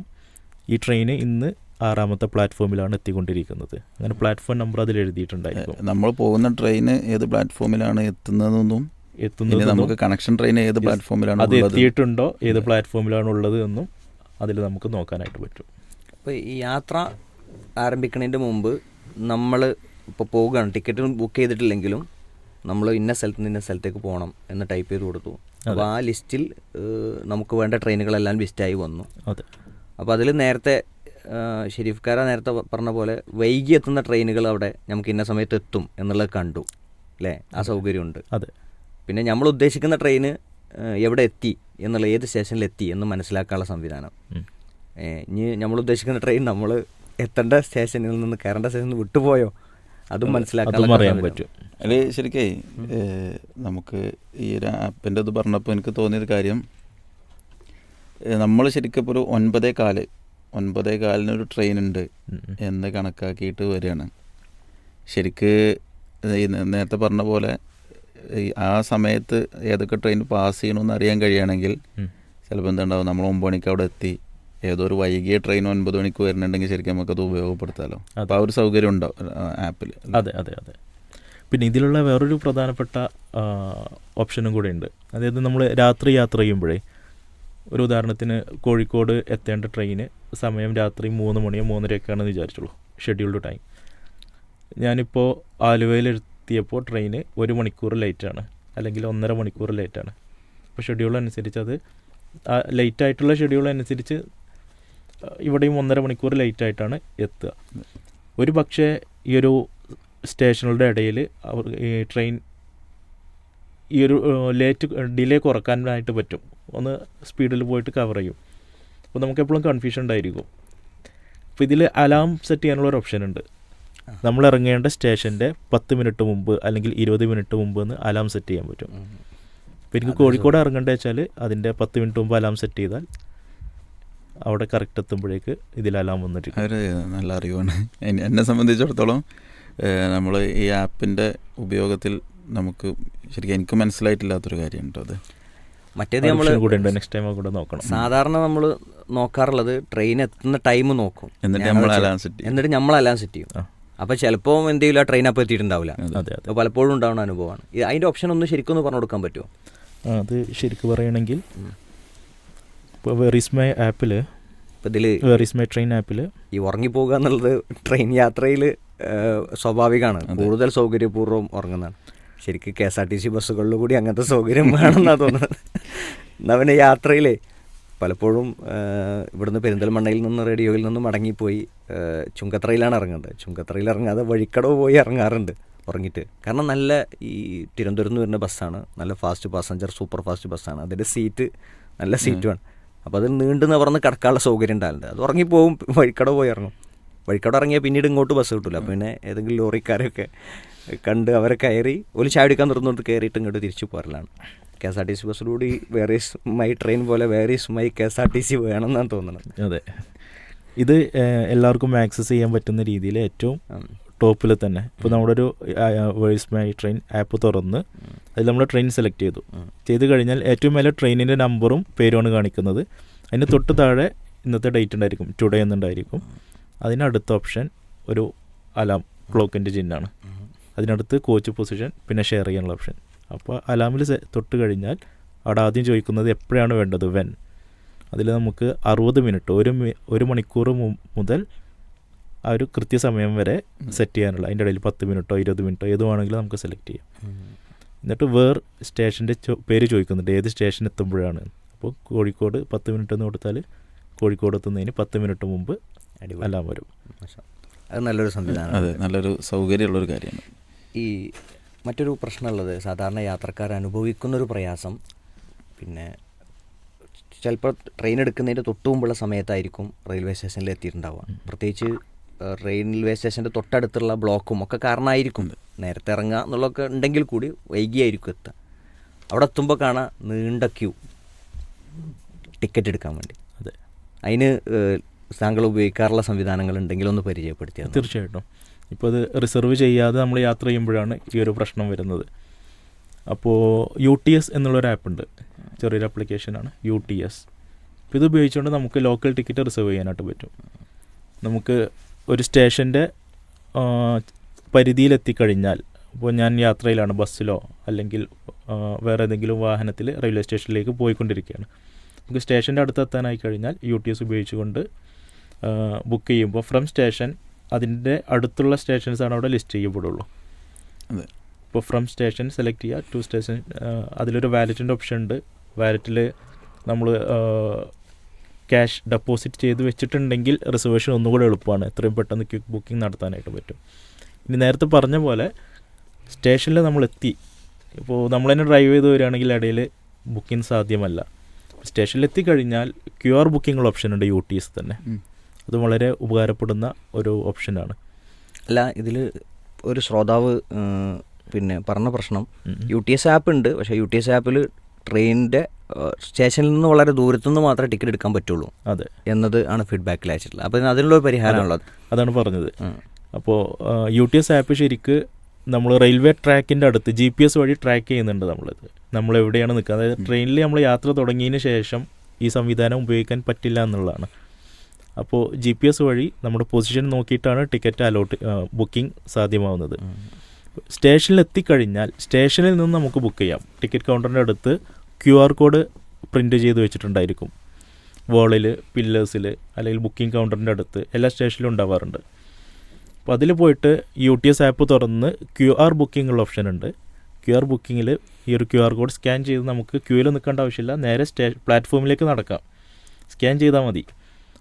ഈ ട്രെയിന് ഇന്ന് ആറാമത്തെ പ്ലാറ്റ്ഫോമിലാണ് എത്തിക്കൊണ്ടിരിക്കുന്നത്. അങ്ങനെ പ്ലാറ്റ്ഫോം നമ്പർ അതിൽ എഴുതിയിട്ടുണ്ടായിരിക്കും. നമ്മൾ പോകുന്ന ട്രെയിൻ ഏത് പ്ലാറ്റ്ഫോമിലാണ് എത്തുന്നതെന്നും എത്തുന്നത് നമുക്ക് കണക്ഷൻ ട്രെയിൻ ഏത്. പ്ലാറ്റ്ഫോമിലാണ് അത് എത്തിയിട്ടുണ്ടോ? ഏത് പ്ലാറ്റ്ഫോമിലാണ് ഉള്ളത് എന്നും അതിൽ നമുക്ക് നോക്കാനായിട്ട് പറ്റും. അപ്പോൾ ഈ യാത്ര ആരംഭിക്കുന്നതിന്റെ മുമ്പ് നമ്മൾ ഇപ്പോൾ പോവുകയാണ്. ടിക്കറ്റ് ബുക്ക് ചെയ്തിട്ടില്ലെങ്കിലും നമ്മൾ ഇന്ന സ്ഥലത്ത് നിന്ന് ഇന്ന സ്ഥലത്തേക്ക് പോകണം എന്ന് ടൈപ്പ് ചെയ്ത് കൊടുത്തു. അപ്പോൾ ആ ലിസ്റ്റിൽ നമുക്ക് വേണ്ട ട്രെയിനുകളെല്ലാം ലിസ്റ്റായി വന്നു. അതെ. അപ്പോൾ അതിൽ നേരത്തെ ഷെരീഫ്കാര ഷെരീഫ്ക്കാര നേരത്തെ പറഞ്ഞ പോലെ വൈകി എത്തുന്ന ട്രെയിനുകൾ അവിടെ നമുക്ക് ഇന്ന സമയത്ത് എത്തും എന്നുള്ളത് കണ്ടു. അല്ലേ ആ സൗകര്യമുണ്ട്. അതെ. പിന്നെ നമ്മൾ ഉദ്ദേശിക്കുന്ന ട്രെയിന് എവിടെ എത്തി എന്നുള്ള ഏത് സ്റ്റേഷനിൽ എത്തി എന്ന് മനസ്സിലാക്കാനുള്ള സംവിധാനം. ഇനി നമ്മൾ ഉദ്ദേശിക്കുന്ന ട്രെയിൻ നമ്മൾ എത്തേണ്ട സ്റ്റേഷനിൽ നിന്ന് കയറേണ്ട സ്റ്റേഷനിൽ നിന്ന് വിട്ടുപോയോ? അതും മനസ്സിലാക്കാൻ അറിയാൻ പറ്റും. അല്ലെ ശരിക്കേ നമുക്ക് ഈ ഒരു ആപ്പിന്റെ ഇത് പറഞ്ഞപ്പോൾ എനിക്ക് തോന്നിയൊരു കാര്യം നമ്മൾ ശരിക്കും ഇപ്പോൾ ഒരു ഒൻപതേ കാൽ ഒൻപതേ കാലിനൊരു ട്രെയിൻ ഉണ്ട്. എന്ന് കണക്കാക്കിയിട്ട് വരികയാണ്. ശരിക്ക് നേരത്തെ പറഞ്ഞ പോലെ ആ സമയത്ത് ഏതൊക്കെ ട്രെയിൻ പാസ് ചെയ്യണമെന്ന് അറിയാൻ കഴിയുകയാണെങ്കിൽ. ചിലപ്പോൾ എന്തുണ്ടാവും? നമ്മൾ ഒമ്പത് മണിക്ക് അവിടെ എത്തി. ഏതോ ഒരു വൈകിയ ട്രെയിൻ ഒൻപത് മണിക്ക് വരുന്നുണ്ടെങ്കിൽ ശരിക്കും നമുക്കത് ഉപയോഗപ്പെടുത്താമല്ലോ അപ്പോൾ ആ ഒരു സൗകര്യം ഉണ്ടാവും ആപ്പിൽ അതെ അതെ അതെ. പിന്നെ ഇതിലുള്ള വേറൊരു പ്രധാനപ്പെട്ട ഓപ്ഷനും കൂടെ ഉണ്ട്. അതായത് നമ്മൾ രാത്രി യാത്ര ചെയ്യുമ്പോഴേ ഒരു ഉദാഹരണത്തിന് കോഴിക്കോട് എത്തേണ്ട ട്രെയിന് സമയം രാത്രി മൂന്ന് മണിയോ മൂന്നരയൊക്കെയാണെന്ന് വിചാരിച്ചുള്ളൂ ഷെഡ്യൂൾഡ് ടൈം ഞാനിപ്പോൾ ആലുവയിൽ എത്തിയപ്പോൾ ട്രെയിന് ഒരു മണിക്കൂർ ലേറ്റാണ് അല്ലെങ്കിൽ ഒന്നര മണിക്കൂർ ലേറ്റാണ് അപ്പോൾ ഷെഡ്യൂൾ അനുസരിച്ച് അത് ലേറ്റ് ആയിട്ടുള്ള ഷെഡ്യൂൾ അനുസരിച്ച് ഇവിടെയും ഒന്നര മണിക്കൂർ ലേറ്റ് ആയിട്ടാണ് എത്തുക. ഒരു പക്ഷേ ഈ ഒരു സ്റ്റേഷനുകളുടെ ഇടയിൽ അവർ ഈ ട്രെയിൻ ഈ ഒരു ലേറ്റ് ഡിലേ കുറക്കാനായിട്ട് പറ്റും. ഒന്ന് സ്പീഡിൽ പോയിട്ട് കവർ ചെയ്യും. അപ്പോൾ നമുക്ക് എപ്പോഴും കൺഫ്യൂഷൻ ഉണ്ടായിരിക്കും. അപ്പോൾ ഇതിൽ അലാം സെറ്റ് ചെയ്യാനുള്ള ഒരു ഓപ്ഷൻ ഉണ്ട്. നമ്മൾ ഇറങ്ങേണ്ട സ്റ്റേഷന്റെ പത്ത് മിനിറ്റ് മുമ്പ് അല്ലെങ്കിൽ ഇരുപത് മിനിറ്റ് മുമ്പ് എന്ന് അലാം സെറ്റ് ചെയ്യാൻ പറ്റും. അപ്പോൾ എനിക്ക് കോഴിക്കോട് ഇറങ്ങേണ്ടത് വെച്ചാൽ അതിന്റെ പത്ത് മിനിറ്റ് മുമ്പ് അലാം സെറ്റ് ചെയ്താൽ അവിടെ കറക്റ്റ് എത്തുമ്പോഴേക്ക് ഇതിൽ അലാം വന്നിട്ട് ഒരു നല്ല അറിവാണ്. എന്നെ- സംബന്ധിച്ചിടത്തോളം നമ്മൾ ഈ ആപ്പിന്റെ ഉപയോഗത്തിൽ നമുക്ക് ശരിക്കും എനിക്ക് മനസ്സിലായിട്ടില്ലാത്തൊരു കാര്യമുണ്ട് അത്. മറ്റേത് നമ്മൾ ഓപ്ഷൻ കൂടെ ഉണ്ട്. നെക്സ്റ്റ് ടൈം കൂടെ നോക്കണം. സാധാരണ നമ്മൾ നോക്കാറുള്ളത് ട്രെയിൻ എത്തുന്ന ടൈം നോക്കും. എന്നിട്ട് നമ്മൾ. അലാം സെറ്റ് ചെയ്യും. എന്നിട്ട് നമ്മൾ അലാം സെറ്റ് ചെയ്യും. അപ്പോൾ ചിലപ്പോൾ എന്ത് ചെയ്യില്ല ട്രെയിൻ അപ്പോൾ എത്തിയിട്ടുണ്ടാവില്ല അതെ അതെ പലപ്പോഴും ഉണ്ടാവുന്ന അനുഭവമാണ്. അതിന്റെ അതിന്റെ ഓപ്ഷൻ ഒന്ന് ശരിക്കും ഒന്ന് പറഞ്ഞു കൊടുക്കാൻ പറ്റുമോ അത് ശരിക്കും പറയുകയാണെങ്കിൽ ഇപ്പോൾ വെറീസ് മൈ ആപ്പിൽ ഇപ്പം ഇതിൽ വെറീസ് മൈ ട്രെയിൻ ആപ്പിൽ ഈ ഉറങ്ങിപ്പോകുക എന്നുള്ളത് ട്രെയിൻ യാത്രയിൽ സ്വാഭാവികമാണ്. കൂടുതൽ സൗകര്യപൂർവം ഉറങ്ങുന്നതാണ്. ശരിക്കും K S R T C ബസ്സുകളിൽ കൂടി അങ്ങനത്തെ സൗകര്യം വേണമെന്നാണ് തോന്നുന്നത്. എന്നാൽ പിന്നെ യാത്രയിലേ പലപ്പോഴും ഇവിടുന്ന് പെരിന്തൽമണ്ണയിൽ നിന്ന് റേഡിയോയിൽ നിന്ന് മടങ്ങിപ്പോയി ചുങ്കത്തറയിലാണ് ഇറങ്ങേണ്ടത് ചുങ്കത്തറയിൽ ഇറങ്ങാതെ വഴിക്കടവ് പോയി ഇറങ്ങാറുണ്ട് ഉറങ്ങിയിട്ട്. കാരണം നല്ല ഈ തിരുവനന്തപുരത്ത് നിന്ന് വരുന്ന ബസ്സാണ് നല്ല ഫാസ്റ്റ് പാസഞ്ചർ സൂപ്പർ ഫാസ്റ്റ് ബസ്സാണ്. അതിന്റെ സീറ്റ് നല്ല സീറ്റുമാണ് അപ്പോൾ അതിൽ നീണ്ടു നിവർന്ന് കിടക്കാനുള്ള സൗകര്യം ഉണ്ടാവില്ല അത് ഉറങ്ങിപ്പോവും വഴിക്കടവ് പോയി ഇറങ്ങും. വഴിക്കട ഇറങ്ങിയാൽ പിന്നീട് ഇങ്ങോട്ട് ബസ് കിട്ടില്ല അപ്പോൾ പിന്നെ ഏതെങ്കിലും ലോറിക്കാരൊക്കെ കണ്ട് അവരെ കയറി ഒരു ചായ എടുക്കാൻ നിർന്നുകൊണ്ട് കയറിയിട്ട് ഇങ്ങോട്ട് തിരിച്ചു പോരലാണ്. K S R T C ബസ്സിലൂടെ വേറെ മൈ ട്രെയിൻ പോലെ വേറെ my K S R T C വേണമെന്നാണ് തോന്നുന്നത്. അതെ. ഇത് എല്ലാവർക്കും ആക്സസ് ചെയ്യാൻ പറ്റുന്ന രീതിയിൽ ഏറ്റവും. ടോപ്പിൽ തന്നെ. ഇപ്പോൾ നമ്മുടെ ഒരു വേഴ്സ് മൈ ട്രെയിൻ ആപ്പ് തുറന്ന് അതിൽ നമ്മൾ ട്രെയിൻ സെലക്ട് ചെയ്തു. ചെയ്ത് കഴിഞ്ഞാൽ ഏറ്റവും മേലെ ട്രെയിനിന്റെ നമ്പറും പേരുമാണ് കാണിക്കുന്നത്. അതിന് തൊട്ട് താഴെ ഇന്നത്തെ ഡേറ്റ് ഉണ്ടായിരിക്കും. ടുഡേ എന്നുണ്ടായിരിക്കും. അതിനടുത്ത ഓപ്ഷൻ ഒരു അലാം ക്ലോക്കിന്റെ ചിഹ്നമാണ്. അതിനടുത്ത് കോച്ച് പൊസിഷൻ പിന്നെ ഷെയർ ചെയ്യാനുള്ള ഓപ്ഷൻ അപ്പോൾ അലാമിൽ തൊട്ട് കഴിഞ്ഞാൽ അവിടെ ആദ്യം ചോദിക്കുന്നത് എപ്പോഴാണ് വേണ്ടത് വെൻ അതിൽ നമുക്ക് അറുപത് മിനിറ്റ് ഒരു ഒരു മണിക്കൂർ മുതൽ ആ ഒരു കൃത്യസമയം വരെ സെറ്റ് ചെയ്യാനുള്ള അതിന്റെ ഇടയിൽ പത്ത് മിനിറ്റോ ഇരുപത് മിനിറ്റോ ഏത് വേണമെങ്കിലും നമുക്ക് സെലക്ട് ചെയ്യാം. എന്നിട്ട് വേർ സ്റ്റേഷന്റെ പേര് ചോദിക്കുന്നുണ്ട് ഏത് സ്റ്റേഷൻ എത്തുമ്പോഴാണ്? അപ്പോൾ കോഴിക്കോട് പത്ത് മിനിറ്റ് എന്ന് കൊടുത്താൽ കോഴിക്കോട് എത്തുന്നതിന് പത്ത് മിനിറ്റ് മുമ്പ് എല്ലാം വരും. അത് നല്ലൊരു സംവിധാനം അതെ നല്ലൊരു സൗകര്യമുള്ളൊരു കാര്യമാണ്. ഈ മറ്റൊരു പ്രശ്നമുള്ളത് സാധാരണ യാത്രക്കാർ അനുഭവിക്കുന്നൊരു പ്രയാസം. പിന്നെ ചിലപ്പോൾ ട്രെയിൻ എടുക്കുന്നതിന്റെ തൊട്ട് മുമ്പുള്ള സമയത്തായിരിക്കും റെയിൽവേ സ്റ്റേഷനിൽ എത്തിയിട്ടുണ്ടാവുക. പ്രത്യേകിച്ച് റെയിൽവേ സ്റ്റേഷന്റെ തൊട്ടടുത്തുള്ള ബ്ലോക്കും ഒക്കെ കാരണമായിരിക്കും. നേരത്തെ ഇറങ്ങുക എന്നുള്ളതൊക്കെ ഉണ്ടെങ്കിൽ കൂടി വൈകിയായിരിക്കും എത്തുക. അവിടെ എത്തുമ്പോൾ കാണാം നീണ്ട ക്യൂ ടിക്കറ്റ് എടുക്കാൻ വേണ്ടി. അതെ. അതിന് താങ്കൾ ഉപയോഗിക്കാറുള്ള സംവിധാനങ്ങൾ ഉണ്ടെങ്കിൽ ഒന്ന് പരിചയപ്പെടുത്തിയാൽ തീർച്ചയായിട്ടും. ഇപ്പോൾ അത് റിസർവ് ചെയ്യാതെ നമ്മൾ യാത്ര ചെയ്യുമ്പോഴാണ് ഈ ഒരു പ്രശ്നം വരുന്നത്. അപ്പോൾ യു ടി എസ് എന്നുള്ളൊരു ആപ്പുണ്ട് ചെറിയൊരു ആപ്ലിക്കേഷനാണ് യു ടി എസ് ഇപ്പോൾ ഇത് ഉപയോഗിച്ചുകൊണ്ട് നമുക്ക് ലോക്കൽ ടിക്കറ്റ് റിസർവ് ചെയ്യാനായിട്ട് പറ്റും. നമുക്ക് ഒരു സ്റ്റേഷന്റെ പരിധിയിലെത്തിക്കഴിഞ്ഞാൽ ഇപ്പോൾ ഞാൻ യാത്രയിലാണ് ബസ്സിലോ അല്ലെങ്കിൽ വേറെ ഏതെങ്കിലും വാഹനത്തിൽ റെയിൽവേ സ്റ്റേഷനിലേക്ക് പോയിക്കൊണ്ടിരിക്കുകയാണ്. നമുക്ക് സ്റ്റേഷന്റെ അടുത്ത് എത്താനായി കഴിഞ്ഞാൽ യു ടി എസ് ഉപയോഗിച്ചുകൊണ്ട് ബുക്ക് ചെയ്യുമ്പോൾ ഫ്രം സ്റ്റേഷൻ അതിന്റെ അടുത്തുള്ള സ്റ്റേഷൻസ് ആണ് അവിടെ ലിസ്റ്റ് ചെയ്യപ്പെടുള്ളൂ. അതെ. ഇപ്പോൾ ഫ്രം സ്റ്റേഷൻ സെലക്ട് ചെയ്യുക ടു സ്റ്റേഷൻ അതിലൊരു വാലറ്റിന്റെ ഓപ്ഷൻ ഉണ്ട്. വാലറ്റിൽ നമ്മൾ ക്യാഷ് ഡെപ്പോസിറ്റ് ചെയ്ത് വെച്ചിട്ടുണ്ടെങ്കിൽ റിസർവേഷൻ ഒന്നുകൂടെ എളുപ്പമാണ്. എത്രയും പെട്ടെന്ന് ക്വിക്ക് ബുക്കിംഗ് നടത്താനായിട്ട് പറ്റും. ഇനി നേരത്തെ പറഞ്ഞ പോലെ സ്റ്റേഷനിൽ നമ്മൾ എത്തി. ഇപ്പോൾ നമ്മൾ തന്നെ ഡ്രൈവ് ചെയ്ത് വരികയാണെങ്കിൽ ഇടയിൽ ബുക്കിംഗ് സാധ്യമല്ല. സ്റ്റേഷനിലെത്തി കഴിഞ്ഞാൽ ക്യു ആർ ബുക്കിംഗ് ഓപ്ഷൻ ഉണ്ട് യു ടി എസ് തന്നെ. അത് വളരെ ഉപകാരപ്പെടുന്ന ഒരു ഓപ്ഷനാണ്. അല്ല ഇതിൽ ഒരു ശ്രോതാവ് പിന്നെ പറഞ്ഞ പ്രശ്നം. യു ടി എസ് ആപ്പ് ഉണ്ട് പക്ഷേ യു ടി എസ് ആപ്പിൽ ട്രെയിനിന്റെ സ്റ്റേഷനിൽ നിന്ന് വളരെ ദൂരത്തുനിന്ന് മാത്രമേ ടിക്കറ്റ് എടുക്കാൻ പറ്റുള്ളൂ അതെ. എന്നത് ആണ് ഫീഡ്ബാക്കിൽ അയച്ചിട്ടുള്ളത്. അപ്പോൾ അതിനുള്ള ഒരു പരിഹാരമാണുള്ളത് അതാണ് പറഞ്ഞത്. അപ്പോൾ യു ടി എസ് ആപ്പ് ശരിക്ക് നമ്മൾ റെയിൽവേ ട്രാക്കിന്റെ അടുത്ത് ജി പി എസ് വഴി ട്രാക്ക് ചെയ്യുന്നുണ്ട് നമ്മളിത്. നമ്മൾ എവിടെയാണ് നിൽക്കുക? അതായത് ട്രെയിനിൽ നമ്മൾ യാത്ര തുടങ്ങിയതിന് ശേഷം ഈ സംവിധാനം ഉപയോഗിക്കാൻ പറ്റില്ല എന്നുള്ളതാണ്. അപ്പോൾ ജി പി എസ് വഴി നമ്മുടെ പൊസിഷൻ നോക്കിയിട്ടാണ് ടിക്കറ്റ് അലോട്ട് ബുക്കിംഗ് സാധ്യമാവുന്നത്. സ്റ്റേഷനിൽ എത്തിക്കഴിഞ്ഞാൽ സ്റ്റേഷനിൽ നിന്ന് നമുക്ക് ബുക്ക് ചെയ്യാം. ടിക്കറ്റ് കൗണ്ടറിന്റെ അടുത്ത് ക്യു ആർ കോഡ് പ്രിന്റ് ചെയ്ത് വെച്ചിട്ടുണ്ടായിരിക്കും. വോളിൽ പില്ലേഴ്സിൽ അല്ലെങ്കിൽ ബുക്കിംഗ് കൗണ്ടറിന്റെ അടുത്ത് എല്ലാ സ്റ്റേഷനിലും ഉണ്ടാവാറുണ്ട്. അപ്പോൾ അതിൽ പോയിട്ട് യു ടി എസ് ആപ്പ് തുറന്ന് ക്യു ആർ ബുക്കിംഗ് ഓപ്ഷൻ ഉണ്ട്. ക്യു ആർ ബുക്കിങ്ങിൽ ഈ ഒരു ക്യു ആർ കോഡ് സ്കാൻ ചെയ്ത് നമുക്ക് ക്യൂയിൽ നിൽക്കേണ്ട ആവശ്യമില്ല. നേരെ സ്റ്റേ പ്ലാറ്റ്ഫോമിലേക്ക് നടക്കാം. സ്കാൻ ചെയ്താൽ മതി.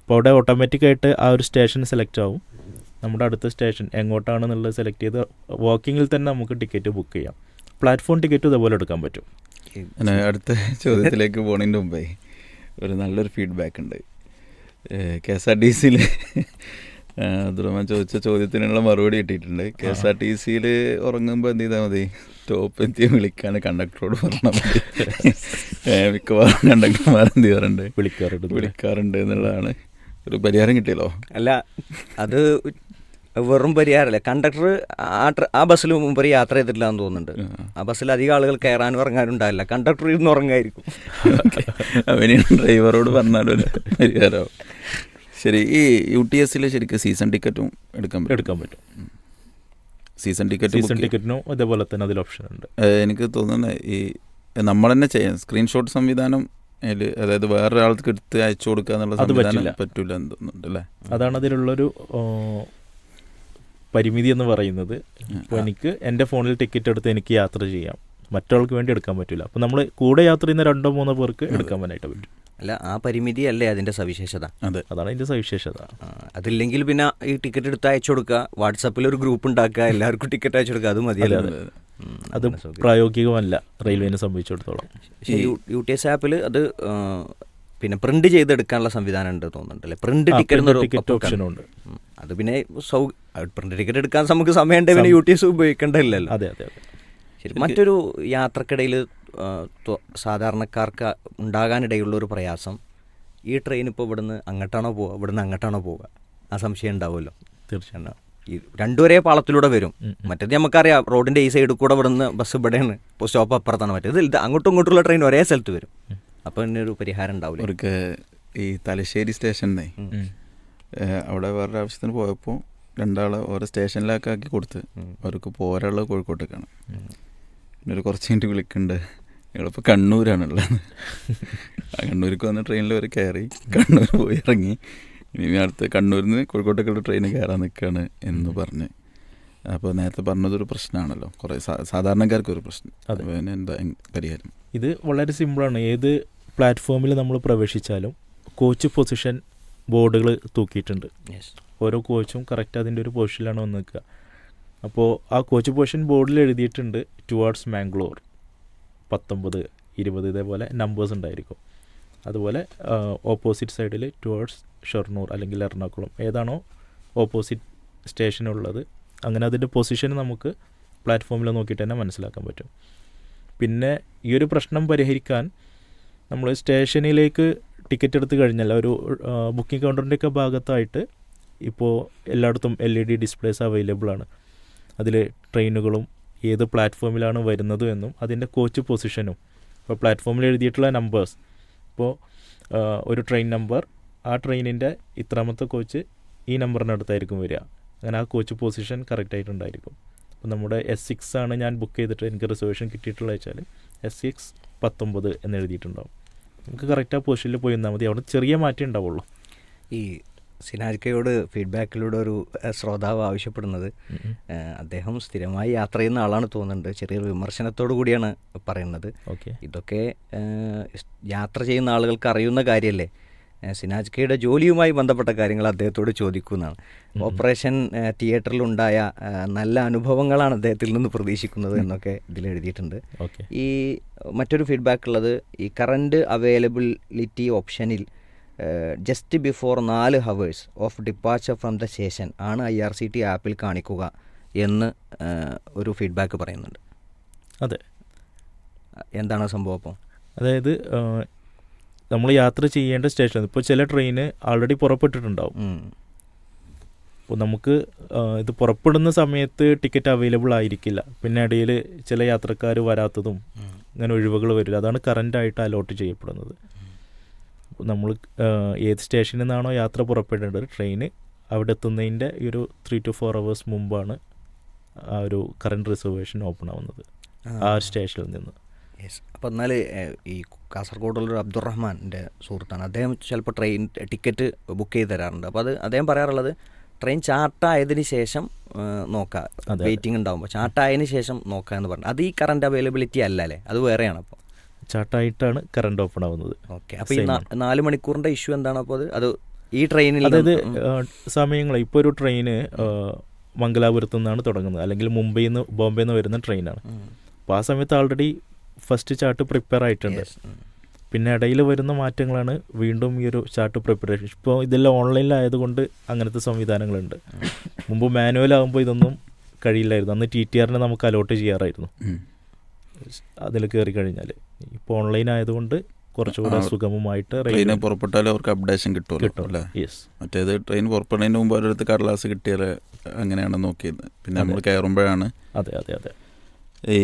അപ്പോൾ അവിടെ ഓട്ടോമാറ്റിക്കായിട്ട് ആ ഒരു സ്റ്റേഷൻ സെലക്ട് ആവും. നമ്മുടെ അടുത്ത സ്റ്റേഷൻ എങ്ങോട്ടാണെന്നുള്ളത് സെലക്ട് ചെയ്ത് വാക്കിങ്ങിൽ തന്നെ നമുക്ക് ടിക്കറ്റ് ബുക്ക് ചെയ്യാം. പ്ലാറ്റ്ഫോം ടിക്കറ്റ് ഇതേപോലെ എടുക്കാൻ പറ്റും. അടുത്ത ചോദ്യത്തിലേക്ക് പോണതിന്റെ മുമ്പേ ഒരു നല്ലൊരു ഫീഡ്ബാക്ക് ഉണ്ട്. കെ എസ് ആർ ടി സിയിൽ അബ്ദുറഹ്മാൻ ചോദിച്ച ചോദ്യത്തിനുള്ള മറുപടി കിട്ടിയിട്ടുണ്ട്. കെ എസ് ആർ ടി സിയിൽ ഉറങ്ങുമ്പോൾ എന്ത് ചെയ്താൽ മതി? സ്റ്റോപ്പ് എത്തി വിളിക്കാൻ കണ്ടക്ടറോട് പറഞ്ഞാൽ മതി. മിക്കവാറും കണ്ടക്ടർമാർ എന്ത് ചെയ്യാറുണ്ട്? വിളിക്കാറുണ്ട്. വിളിക്കാറുണ്ട് എന്നുള്ളതാണ്. ഒരു പരിഹാരം കിട്ടിയല്ലോ? അല്ല അത് വെറും പരിഹാരമല്ല. കണ്ടക്ടർ ആ ട്ര- ആ ബസ്സിൽ മുമ്പ് യാത്ര ചെയ്തിട്ടില്ല എന്ന് തോന്നുന്നുണ്ട്. ആ. ബസ്സിൽ അധികം ആളുകൾ കയറാനും ഇറങ്ങാനും ഉണ്ടാവില്ല. കണ്ടക്ടർ ഇരുന്ന് ഉറങ്ങായിരിക്കും അവന് ഡ്രൈവറോട് പറഞ്ഞാലും പരിഹാരമാവും ശരി ഈ യു ടി എസിൽ ശരിക്കും സീസൺ ടിക്കറ്റും എടുക്കാൻ പറ്റും? എടുക്കാൻ പറ്റും. സീസൺ ടിക്കറ്റ് സീസൺ ടിക്കറ്റിനും അതേപോലെ തന്നെ അതിൽ ഓപ്ഷൻ ഉണ്ട്. എനിക്ക് തോന്നുന്നത് ഈ നമ്മൾ തന്നെ ചെയ്യാം. സ്ക്രീൻഷോട്ട് സംവിധാനം അതിൽ അതായത് വേറൊരാൾക്ക് എടുത്ത് അയച്ചു കൊടുക്കുക എന്നുള്ള അത് സംവിധാനം പറ്റില്ല. പറ്റൂല എന്ന് തോന്നുന്നുണ്ട് അല്ലേ അതാണ് അതിലുള്ളൊരു പരിമിതി എന്ന് പറയുന്നത്. ഇപ്പോൾ എനിക്ക് എന്റെ ഫോണിൽ ടിക്കറ്റ് എടുത്ത് എനിക്ക് യാത്ര ചെയ്യാം. മറ്റൊരാൾക്ക് വേണ്ടി എടുക്കാൻ പറ്റില്ല അപ്പോൾ നമ്മൾ കൂടെ യാത്ര ചെയ്യുന്ന രണ്ടോ മൂന്നോ പേർക്ക് എടുക്കാൻ വേണ്ടിയിട്ട് പറ്റും. അല്ല ആ പരിമിതി അല്ലേ അതിന്റെ സവിശേഷത? അതെ. അതാണ് അതിന്റെ സവിശേഷത. ആ, അതില്ലെങ്കിൽ പിന്നെ ഈ ടിക്കറ്റ് എടുത്ത് അയച്ചു കൊടുക്കുക വാട്സപ്പിൽ ഒരു ഗ്രൂപ്പ് ഉണ്ടാക്കുക എല്ലാവർക്കും ടിക്കറ്റ് അയച്ചു കൊടുക്കുക അത് മതിയല്ലോ? അതെ, പ്രായോഗികമല്ല റെയിൽവേനെ സംബന്ധിച്ചിടത്തോളം. യു- ടി എസ് ആപ്പിൽ അത് പിന്നെ പ്രിന്റ് ചെയ്തെടുക്കാനുള്ള സംവിധാനം ഉണ്ട് തോന്നുന്നുണ്ട് അല്ലേ? പ്രിന്റ് ടിക്കറ്റ് ടിക്കറ്റ് ഓപ്ഷനും ഉണ്ട്. അത് പിന്നെ സൗ പ്രിന്റ് ടിക്കറ്റ് എടുക്കാൻ നമുക്ക് സമയമുണ്ട് പിന്നെ യു ടി എസ് ഉപയോഗിക്കേണ്ടതില്ലല്ലോ. അതെ അതെ ശരി മറ്റൊരു യാത്രക്കിടയിൽ സാധാരണക്കാർക്ക് ഉണ്ടാകാനിടയുള്ള ഒരു പ്രയാസം ഈ ട്രെയിൻ ഇപ്പോൾ ഇവിടുന്ന് അങ്ങോട്ടാണോ പോവുക? ഇവിടുന്ന് അങ്ങോട്ടാണോ പോവുക? ആ സംശയം ഉണ്ടാവുമല്ലോ. തീർച്ചയായും ഈ രണ്ടുപേരെ പാളത്തിലൂടെ വരും. മറ്റേത് നമുക്കറിയാം റോഡിന്റെ ഈ സൈഡിൽ കൂടെ ഇവിടുന്ന് ബസ് ഇവിടെയാണ്. ഇപ്പോൾ സ്റ്റോപ്പ് അപ്പുറത്താണ് മറ്റേത്. ഇത് അങ്ങോട്ടും ഇങ്ങോട്ടുള്ള ട്രെയിൻ ഒരേ സ്ഥലത്ത് വരും. അപ്പോൾ തന്നെ ഒരു പരിഹാരം ഉണ്ടാവില്ല അവർക്ക് ഈ തലശ്ശേരി സ്റ്റേഷനെ. അവിടെ വേറൊരു ആവശ്യത്തിന് പോയപ്പോൾ രണ്ടാളെ ഓരോ സ്റ്റേഷനിലൊക്കെ ആക്കി കൊടുത്ത് അവർക്ക് പോരാളുള്ളത് കോഴിക്കോട്ടേക്കാണ്. പിന്നെ ഒരു കുറച്ച് മിനിറ്റ് വിളിക്കുന്നുണ്ട് ഞങ്ങളിപ്പോൾ കണ്ണൂരാണുള്ളത് കണ്ണൂർക്ക് വന്ന ട്രെയിനിൽ അവർ കയറി കണ്ണൂർ പോയി ഇറങ്ങി. ഇനി അടുത്ത് കണ്ണൂരിൽ നിന്ന് കോഴിക്കോട്ടേക്കുള്ള ട്രെയിൻ കയറാൻ നിൽക്കുകയാണ് എന്ന് പറഞ്ഞ്. അപ്പോൾ നേരത്തെ പറഞ്ഞതൊരു പ്രശ്നമാണല്ലോ കുറേ സാധാരണക്കാർക്ക് ഒരു പ്രശ്നം. അതെ. അപ്പോൾ എന്താ പരിഹാരം? ഇത് വളരെ സിമ്പിളാണ്. ഏത് പ്ലാറ്റ്ഫോമിൽ നമ്മൾ പ്രവേശിച്ചാലും കോച്ച് പൊസിഷൻ ബോർഡുകൾ തൂക്കിയിട്ടുണ്ട്. Yes. ഓരോ കോച്ചും കറക്റ്റ് അതിന്റെ ഒരു പൊസിഷനിലാണ് വന്ന് നിൽക്കുക. അപ്പോൾ ആ കോച്ച് പൊസിഷൻ ബോർഡിൽ എഴുതിയിട്ടുണ്ട് ടുവാർഡ്സ് മാംഗ്ലൂർ പത്തൊമ്പത് ഇരുപത് ഇതേപോലെ നമ്പേഴ്സ് ഉണ്ടായിരിക്കും. അതുപോലെ ഓപ്പോസിറ്റ് സൈഡിൽ ടുവേർഡ്സ് ഷൊർണൂർ അല്ലെങ്കിൽ എറണാകുളം. ഏതാണോ ഓപ്പോസിറ്റ് സ്റ്റേഷനുള്ളത് അങ്ങനെ അതിന്റെ പൊസിഷൻ നമുക്ക് പ്ലാറ്റ്ഫോമിൽ നോക്കിയിട്ട് തന്നെ മനസ്സിലാക്കാൻ പറ്റും. പിന്നെ ഈ ഒരു പ്രശ്നം പരിഹരിക്കാൻ നമ്മൾ സ്റ്റേഷനിലേക്ക് ടിക്കറ്റ് എടുത്ത് കഴിഞ്ഞാൽ ഒരു ബുക്കിംഗ് കൗണ്ടറിന്റെയൊക്കെ ഭാഗത്തായിട്ട് ഇപ്പോൾ എല്ലായിടത്തും L E D displays available ആണ്. അതിൽ ട്രെയിനുകളും ഏത് പ്ലാറ്റ്ഫോമിലാണ് വരുന്നത് എന്നും അതിന്റെ കോച്ച് പൊസിഷനും ഇപ്പോൾ പ്ലാറ്റ്ഫോമിൽ എഴുതിയിട്ടുള്ള നമ്പേഴ്സ് ഇപ്പോൾ ഒരു ട്രെയിൻ നമ്പർ ആ ട്രെയിനിന്റെ ഇത്രാമത്തെ കോച്ച് ഈ നമ്പറിനടുത്തായിരിക്കും വരിക. അങ്ങനെ ആ കോച്ച് പൊസിഷൻ കറക്റ്റായിട്ടുണ്ടായിരിക്കും അപ്പോൾ നമ്മുടെ എസ് സിക്സ് ആണ് ഞാൻ ബുക്ക് ചെയ്തിട്ട് എനിക്ക് റിസർവേഷൻ കിട്ടിയിട്ടുള്ളത് വെച്ചാൽ എസ് സിക്സ് പത്തൊമ്പത് എന്ന് എഴുതിയിട്ടുണ്ടാവും. നമുക്ക് കറക്റ്റ് ആ പൊസിഷനിൽ പോയി നിന്നാൽ മതി. അവിടെ ചെറിയ മാറ്റം ഉണ്ടാവുള്ളൂ. ഈ സിനാജ്കയോട് ഫീഡ്ബാക്കിലൂടെ ഒരു ശ്രോതാവ് ആവശ്യപ്പെടുന്നത്. അദ്ദേഹം സ്ഥിരമായി യാത്ര ചെയ്യുന്ന ആളാണ് തോന്നുന്നുണ്ട്. ചെറിയൊരു വിമർശനത്തോടു കൂടിയാണ് പറയുന്നത്. ഓക്കെ. ഇതൊക്കെ യാത്ര ചെയ്യുന്ന ആളുകൾക്ക് അറിയുന്ന കാര്യമല്ലേ സിനാജ്കയുടെ ജോലിയുമായി ബന്ധപ്പെട്ട കാര്യങ്ങൾ അദ്ദേഹത്തോട് ചോദിക്കുന്നതാണ്. ഓപ്പറേഷൻ തിയേറ്ററിലുണ്ടായ നല്ല അനുഭവങ്ങളാണ് അദ്ദേഹത്തിൽ നിന്ന് പ്രതീക്ഷിക്കുന്നത് എന്നൊക്കെ ഇതിൽ എഴുതിയിട്ടുണ്ട് ഓക്കെ. ഈ മറ്റൊരു ഫീഡ്ബാക്ക് ഉള്ളത് ഈ കറണ്ട് അവൈലബിലിറ്റി ഓപ്ഷനിൽ ജസ്റ്റ് ബിഫോർ നാല് hours of departure from the station ആണ് ഐ ആർ സി ടി ആപ്പിൽ കാണിക്കുക എന്ന് ഒരു ഫീഡ്ബാക്ക് പറയുന്നുണ്ട്. അതെ. എന്താണ് സംഭവം അപ്പോൾ അതായത് നമ്മൾ യാത്ര ചെയ്യേണ്ട സ്റ്റേഷൻ ഇപ്പോൾ ചില ട്രെയിന് ആൾറെഡി പുറപ്പെട്ടിട്ടുണ്ടാവും. അപ്പോൾ നമുക്ക് ഇത് പുറപ്പെടുന്ന സമയത്ത് ടിക്കറ്റ് അവൈലബിൾ ആയിരിക്കില്ല. പിന്നെ ഇടയിൽ ചില യാത്രക്കാർ വരാത്തതും അങ്ങനെ ഒഴിവുകൾ വരില്ല. അതാണ് കറന്റായിട്ട് അലോട്ട് ചെയ്യപ്പെടുന്നത്. നമ്മൾ ഏത് സ്റ്റേഷനിൽ നിന്നാണോ യാത്ര പുറപ്പെടേണ്ടത്? ട്രെയിന് അവിടെ എത്തുന്നതിന്റെ ഈ ഒരു ത്രീ ടു ഫോർ അവേഴ്സ് മുമ്പാണ് ആ ഒരു കറണ്ട് റിസർവേഷൻ ഓപ്പൺ ആവുന്നത്. ആ. ഒരു സ്റ്റേഷനിൽ നിന്ന്. യെസ് അപ്പോൾ എന്നാൽ ഈ കാസർഗോഡുള്ളൊരു അബ്ദുറഹ്മാന്റെ സുഹൃത്താണ്. അദ്ദേഹം ചിലപ്പോൾ ട്രെയിൻ ടിക്കറ്റ് ബുക്ക് ചെയ്ത് തരാറുണ്ട്. അപ്പോൾ അത് അദ്ദേഹം പറയാറുള്ളത് ട്രെയിൻ ചാർട്ടായതിന് ശേഷം നോക്കാം. വെയിറ്റിംഗ് ഉണ്ടാകുമ്പോൾ ചാർട്ടായതിന് ശേഷം നോക്കാം എന്ന് പറഞ്ഞു. അത് ഈ കറണ്ട് അവൈലബിലിറ്റി അല്ല അല്ലേ? അത് വേറെയാണ് അപ്പോൾ ചാർട്ടായിട്ടാണ് കറണ്ട് ഓപ്പൺ ആവുന്നത്. ഓക്കെ അപ്പോൾ ഈ നാല് മണിക്കൂറിന്റെ ഇഷ്യൂ എന്താണ്? അപ്പോൾ അത് അത് ഈ ട്രെയിനിൽ അതായത് സമയങ്ങൾ ഇപ്പോൾ ഒരു ട്രെയിന് മംഗലാപുരത്ത് നിന്നാണ് തുടങ്ങുന്നത്. അല്ലെങ്കിൽ മുംബൈയിൽ നിന്ന് ബോംബെയിൽ നിന്ന് വരുന്ന ട്രെയിനാണ്. അപ്പോൾ ആ സമയത്ത് ആൾറെഡി ഫസ്റ്റ് ചാർട്ട് പ്രിപ്പയർ ആയിട്ടുണ്ട്. പിന്നെ ഇടയിൽ വരുന്ന മാറ്റങ്ങളാണ് വീണ്ടും ഈ ഒരു ചാർട്ട് പ്രിപ്പറേഷൻ ഇപ്പോൾ ഇതെല്ലാം ഓൺലൈനിലായതുകൊണ്ട് അങ്ങനത്തെ സംവിധാനങ്ങളുണ്ട്. മുമ്പ് മാനുവൽ ആകുമ്പോൾ ഇതൊന്നും കഴിയില്ലായിരുന്നു. അന്ന് ടി ടി ആറിനെ നമുക്ക് അലോട്ട് ചെയ്യാറായിരുന്നു. അതിൽ കയറി കഴിഞ്ഞാൽ ഇപ്പോൾ ഓൺലൈൻ ആയതുകൊണ്ട് കുറച്ചുകൂടെ സുഗമമായിട്ട് ട്രെയിന് പുറപ്പെട്ടാലും അവർക്ക് അപ്ഡേഷൻ കിട്ടുമല്ലോ യെസ് മറ്റേത് ട്രെയിൻ പുറപ്പെടുന്നതിന് മുമ്പ് അവരടുത്ത് കടലാസ് കിട്ടിയാൽ അങ്ങനെയാണ് നോക്കിയത്. പിന്നെ നമ്മൾ കയറുമ്പോഴാണ് അതെ അതെ അതെ. ഈ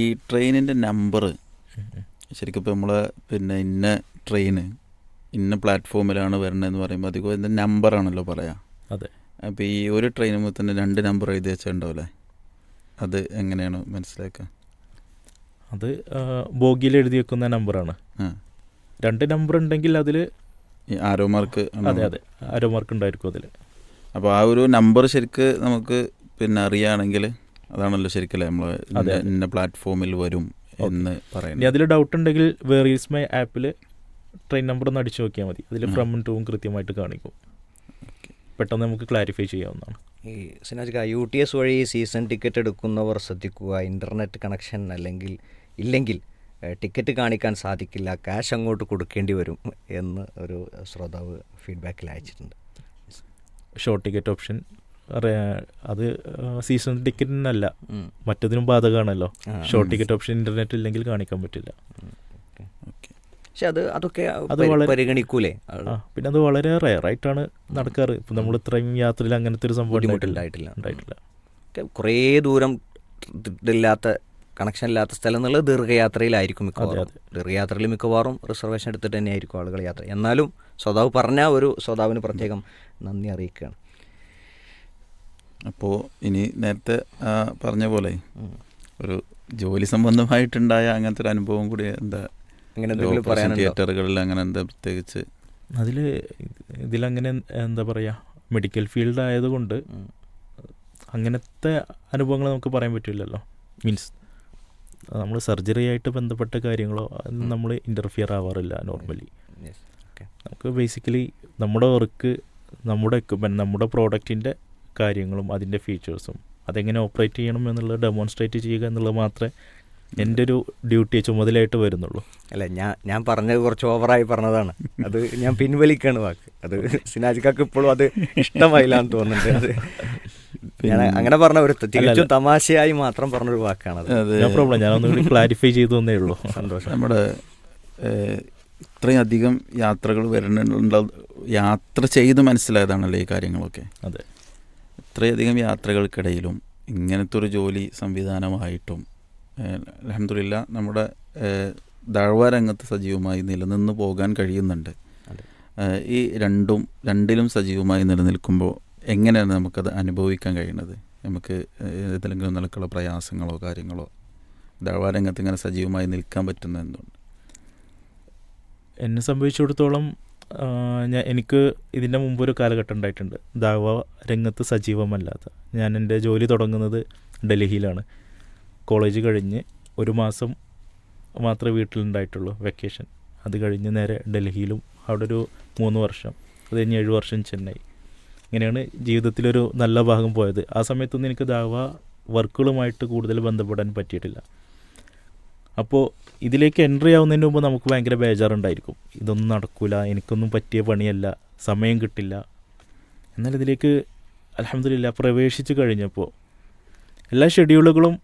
ഈ ട്രെയിനിന്റെ നമ്പർ. ശരിക്കും ഇപ്പോൾ നമ്മൾ പിന്നെ ഇന്ന ട്രെയിന് ഇന്ന പ്ലാറ്റ്ഫോമിലാണ് വരണമെന്ന് പറയുമ്പോൾ അധികം ഇതിന്റെ നമ്പറാണല്ലോ പറയാം. അതെ. അപ്പോൾ ഈ ഒരു ട്രെയിനുമ്പോൾ തന്നെ രണ്ട് നമ്പർ എഴുതി വെച്ചിട്ടുണ്ടാവില്ലേ? അത് എങ്ങനെയാണ് മനസ്സിലാക്കുക? അത് ബോഗിയിൽ എഴുതി വെക്കുന്ന നമ്പറാണ്. രണ്ട് നമ്പർ ഉണ്ടെങ്കിൽ അതിൽ ആരോ മാർക്ക് അതെ അതെ. ആരോ മാർക്ക് ഉണ്ടായിരിക്കും അതിൽ അപ്പോൾ ആ ഒരു നമ്പർ ശരിക്ക് നമുക്ക് പിന്നെ അറിയുകയാണെങ്കിൽ അതാണല്ലോ ശരിക്കല്ലേ നമ്മൾ. ഇന്ന പ്ലാറ്റ്ഫോമിൽ വരും എന്ന് ഇനി പറയുന്നത് അതിൽ ഡൗട്ട് ഉണ്ടെങ്കിൽ വേറീസ് മൈ ആപ്പിൽ ട്രെയിൻ നമ്പർ ഒന്ന് അടിച്ചു നോക്കിയാൽ മതി. അതിൽ. ഫ്രം ടൂവും കൃത്യമായിട്ട് കാണിക്കും. പെട്ടെന്ന് നമുക്ക് ക്ലാരിഫൈ ചെയ്യാവുന്നതാണ്. ഈ സിനാജിക്ക യു ടി എസ് വഴി സീസൺ ടിക്കറ്റ് എടുക്കുന്നവർ ശ്രദ്ധിക്കുക. ഇന്റർനെറ്റ് കണക്ഷൻ അല്ലെങ്കിൽ ഇല്ലെങ്കിൽ ടിക്കറ്റ് കാണിക്കാൻ സാധിക്കില്ല ക്യാഷ് അങ്ങോട്ട് കൊടുക്കേണ്ടി വരും എന്ന് ഒരു ശ്രോതാവ് ഫീഡ്ബാക്കിൽ അയച്ചിട്ടുണ്ട്. Short ticket option. അത് സീസൺ ടിക്കറ്റിനല്ല. മറ്റതിനും ബാധകമാണല്ലോ. ഷോർട്ട് ടിക്കറ്റ് ഓപ്ഷൻ ഇന്റർനെറ്റ് ഇല്ലെങ്കിൽ കാണിക്കാൻ പറ്റില്ല. ഓക്കെ. പക്ഷെ അത് അതൊക്കെ അത് വളരെ- പരിഗണിക്കൂലേ? പിന്നെ അത് വളരെ റയർ ആയിട്ടാണ് നടക്കാറ്. ഇപ്പം നമ്മൾ ഇത്രയും യാത്രയിൽ അങ്ങനത്തെ ഒരു സംഭവം ഉണ്ടായിട്ടില്ല. ഉണ്ടായിട്ടില്ല. കുറേ ദൂരം ഇതില്ലാത്ത കണക്ഷൻ ഇല്ലാത്ത സ്ഥലം എന്നുള്ളത് ദീർഘയാത്രയിലായിരിക്കും മിക്കവാറും. അതെ. ദീർഘയാത്രയിൽ മിക്കവാറും റിസർവേഷൻ എടുത്തിട്ട് തന്നെയായിരിക്കും ആളുകൾ യാത്ര എന്നാലും സ്വതാവ് പറഞ്ഞ ഒരു സ്വതാവിന് പ്രത്യേകം നന്ദി അറിയിക്കുകയാണ്. അപ്പോൾ ഇനി നേരത്തെ പറഞ്ഞ പോലെ ഒരു ജോലി സംബന്ധമായിട്ടുണ്ടായ അങ്ങനത്തെ ഒരു അനുഭവം കൂടി എന്താ? അങ്ങനെ എന്തെങ്കിലും പറയാനുണ്ടോ? തിയേറ്ററുകളിൽ അങ്ങനെ എന്താ പ്രത്യേകിച്ച്? അതിൽ ഇതിലങ്ങനെ എന്താ പറയുക മെഡിക്കൽ ഫീൽഡ് ആയതുകൊണ്ട്. അങ്ങനത്തെ അനുഭവങ്ങൾ നമുക്ക് പറയാൻ പറ്റില്ലല്ലോ. മീൻസ് നമ്മൾ സർജറി ആയിട്ട് ബന്ധപ്പെട്ട കാര്യങ്ങളോ നമ്മൾ ഇന്റർഫിയർ ആവാറില്ല നോർമലി. നമുക്ക് ബേസിക്കലി നമ്മുടെ വർക്ക് നമ്മുടെ എക്യുപ്മെന്റ് നമ്മുടെ പ്രോഡക്റ്റിന്റെ കാര്യങ്ങളും അതിന്റെ ഫീച്ചേഴ്സും അതെങ്ങനെ ഓപ്പറേറ്റ് ചെയ്യണം എന്നുള്ളത് ഡെമോൺസ്ട്രേറ്റ് ചെയ്യുക എന്നുള്ളത് മാത്രമേ എന്റെ ഒരു ഡ്യൂട്ടി ചുമതലയായിട്ട് വരുന്നുള്ളൂ. അല്ല ഞാൻ ഞാൻ പറഞ്ഞത് കുറച്ച് ഓവറായി പറഞ്ഞതാണ്. അത് ഞാൻ പിൻവലിക്കാണ് വാക്ക്. അത് സിനാജിക്കാക്ക് ഇപ്പോഴും അത് ഇഷ്ടമായില്ല എന്ന് തോന്നുന്നുണ്ട്. അത് ഞാൻ അങ്ങനെ പറഞ്ഞ ഒരു തികച്ചും തമാശയായി മാത്രം പറഞ്ഞൊരു വാക്കാണത്. നോ പ്രോബ്ലം ഞാനൊന്നുകൂടി ക്ലാരിഫൈ ചെയ്തു തന്നേ ഉള്ളൂ. സന്തോഷം. നമ്മുടെ ഇത്രയും അധികം യാത്രകൾ വരുന്നുണ്ട് യാത്ര ചെയ്ത് മനസ്സിലായതാണല്ലോ ഈ കാര്യങ്ങളൊക്കെ? അതെ. ഇത്രയധികം യാത്രകൾക്കിടയിലും ഇങ്ങനത്തെ ഒരു ജോലി സംവിധാനമായിട്ടും അലഹമില്ല നമ്മുടെ ഏഹ്, രംഗത്ത് സജീവമായി നിലനിന്ന് പോകാൻ കഴിയുന്നുണ്ട്. അതെ. ഈ രണ്ടും രണ്ടിലും സജീവമായി നിലനിൽക്കുമ്പോൾ എങ്ങനെയാണ് നമുക്കത് അനുഭവിക്കാൻ കഴിയുന്നത്? നമുക്ക് ഏതെങ്കിലും നിലക്കുള്ള പ്രയാസങ്ങളോ കാര്യങ്ങളോ ദഴവാരംഗത്ത് ഇങ്ങനെ സജീവമായി നിൽക്കാൻ പറ്റുന്ന എന്തുകൊണ്ട് എന്നെ സംബന്ധിച്ചിടത്തോളം ഞാൻ എനിക്ക് ഇതിന്റെ മുമ്പ് ഒരു കാലഘട്ടം ഉണ്ടായിട്ടുണ്ട്. ദാവ രംഗത്ത് സജീവമല്ലാത്ത. ഞാൻ എന്റെ ജോലി തുടങ്ങുന്നത് ഡൽഹിയിലാണ്. കോളേജ് കഴിഞ്ഞ് ഒരു മാസം മാത്രമേ വീട്ടിലുണ്ടായിട്ടുള്ളൂ വെക്കേഷൻ. അത് കഴിഞ്ഞ് നേരെ ഡൽഹിയിലും അവിടെ ഒരു മൂന്ന് വർഷം. അത് കഴിഞ്ഞ് ഏഴ് വർഷം ചെന്നൈ. ഇങ്ങനെയാണ് ജീവിതത്തിലൊരു നല്ല ഭാഗം പോയത്. ആ സമയത്തൊന്നും എനിക്ക് ദാവ വർക്കുകളുമായിട്ട് കൂടുതൽ ബന്ധപ്പെടാൻ പറ്റിയിട്ടില്ല. അപ്പോൾ ഇതിലേക്ക് എൻട്രി ആവുന്നതിന് മുമ്പ് നമുക്ക് ഭയങ്കര ബേജാറുണ്ടായിരിക്കും. ഇതൊന്നും നടക്കില്ല എനിക്കൊന്നും പറ്റിയ പണിയല്ല സമയം കിട്ടില്ല. എന്നാൽ ഇതിലേക്ക് അലഹമില്ല പ്രവേശിച്ച് കഴിഞ്ഞപ്പോൾ എല്ലാ ഷെഡ്യൂളുകളും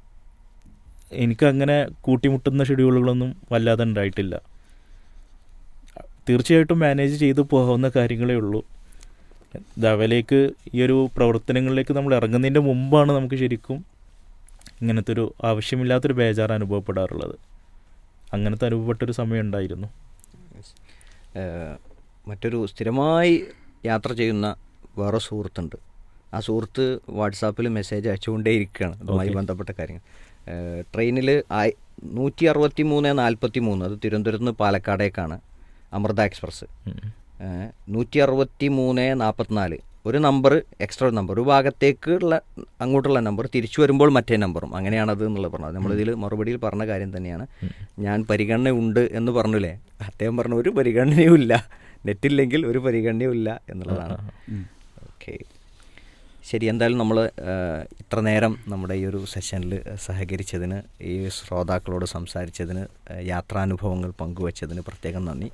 എനിക്കങ്ങനെ കൂട്ടിമുട്ടുന്ന ഷെഡ്യൂളുകളൊന്നും വല്ലാതെ ഉണ്ടായിട്ടില്ല. തീർച്ചയായിട്ടും മാനേജ് ചെയ്ത് പോകാവുന്ന കാര്യങ്ങളേ ഉള്ളൂ. ധവലേക്ക് ഈ ഒരു പ്രവർത്തനങ്ങളിലേക്ക് നമ്മൾ ഇറങ്ങുന്നതിന്റെ മുമ്പാണ് നമുക്ക് ശരിക്കും ഇങ്ങനത്തെ ഒരു ആവശ്യമില്ലാത്തൊരു ബേജാർ അനുഭവപ്പെടാറുള്ളത്. അങ്ങനത്തെ അനുഭവപ്പെട്ടൊരു സമയം ഉണ്ടായിരുന്നു. മറ്റൊരു സ്ഥിരമായി യാത്ര ചെയ്യുന്ന വേറെ സുഹൃത്തുണ്ട്. ആ സുഹൃത്ത് വാട്സാപ്പിൽ മെസ്സേജ് അയച്ചുകൊണ്ടേ ഇരിക്കുകയാണ് അതുമായി ബന്ധപ്പെട്ട കാര്യങ്ങൾ. ട്രെയിനിൽ നൂറ്റി അറുപത്തി മൂന്ന് നാൽപ്പത്തി മൂന്ന് അത് തിരുവനന്തപുരത്ത് നിന്ന് പാലക്കാടേക്കാണ് അമൃത എക്സ്പ്രസ്. നൂറ്റി അറുപത്തി മൂന്ന് നാൽപ്പത്തിനാല് ഒരു നമ്പർ എക്സ്ട്രാ നമ്പർ ഒരു ഭാഗത്തേക്കുള്ള അങ്ങോട്ടുള്ള നമ്പർ തിരിച്ചു വരുമ്പോൾ മറ്റേ നമ്പറും അങ്ങനെയാണത് എന്നുള്ളത് പറഞ്ഞത്. നമ്മളിതിൽ മറുപടിയിൽ പറഞ്ഞ കാര്യം തന്നെയാണ്. ഞാൻ പരിഗണന ഉണ്ട് എന്ന് പറഞ്ഞില്ലേ? അദ്ദേഹം പറഞ്ഞു ഒരു പരിഗണനയും ഇല്ല. നെറ്റില്ലെങ്കിൽ ഒരു പരിഗണനയും ഇല്ല എന്നുള്ളതാണ്. ഓക്കെ. ശരി എന്തായാലും നമ്മൾ ഇത്ര നേരം നമ്മുടെ ഈ ഒരു സെഷനിൽ സഹകരിച്ചതിന് ഈ ശ്രോതാക്കളോട് സംസാരിച്ചതിന് യാത്രാനുഭവങ്ങൾ പങ്കുവച്ചതിന് പ്രത്യേകം നന്ദി.